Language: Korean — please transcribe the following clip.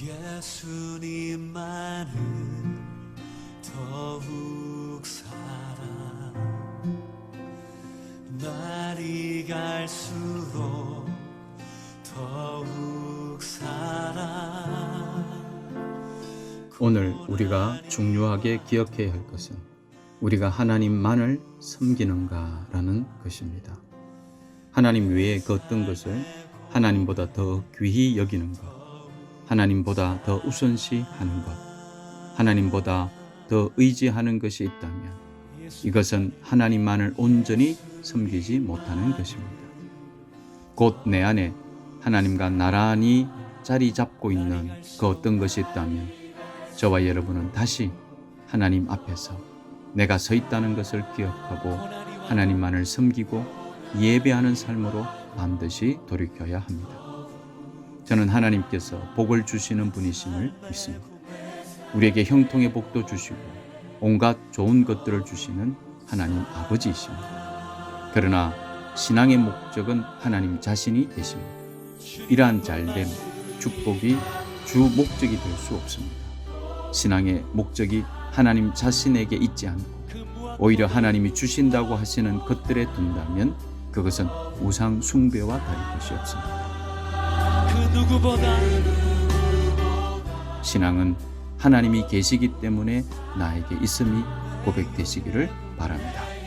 예수님만을 더욱 사랑 날이 갈수록 더욱 사랑 오늘 우리가 중요하게 기억해야 할 것은 우리가 하나님만을 섬기는가라는 것입니다. 하나님 외에 그 어떤 것을 하나님보다 더 귀히 여기는 것, 하나님보다 더 우선시 하는 것, 하나님보다 더 의지하는 것이 있다면 이것은 하나님만을 온전히 섬기지 못하는 것입니다. 곧 내 안에 하나님과 나란히 자리 잡고 있는 그 어떤 것이 있다면 저와 여러분은 다시 하나님 앞에서 내가 서 있다는 것을 기억하고 하나님만을 섬기고 예배하는 삶으로 반드시 돌이켜야 합니다. 저는 하나님께서 복을 주시는 분이심을 믿습니다. 우리에게 형통의 복도 주시고 온갖 좋은 것들을 주시는 하나님 아버지이십니다. 그러나 신앙의 목적은 하나님 자신이 되십니다. 이러한 잘됨, 축복이 주 목적이 될 수 없습니다. 신앙의 목적이 하나님 자신에게 있지 않고 오히려 하나님이 주신다고 하시는 것들에 둔다면 그것은 우상 숭배와 다를 것이 없습니다. 그 누구보다 신앙은 하나님이 계시기 때문에 나에게 있음이 고백되시기를 바랍니다.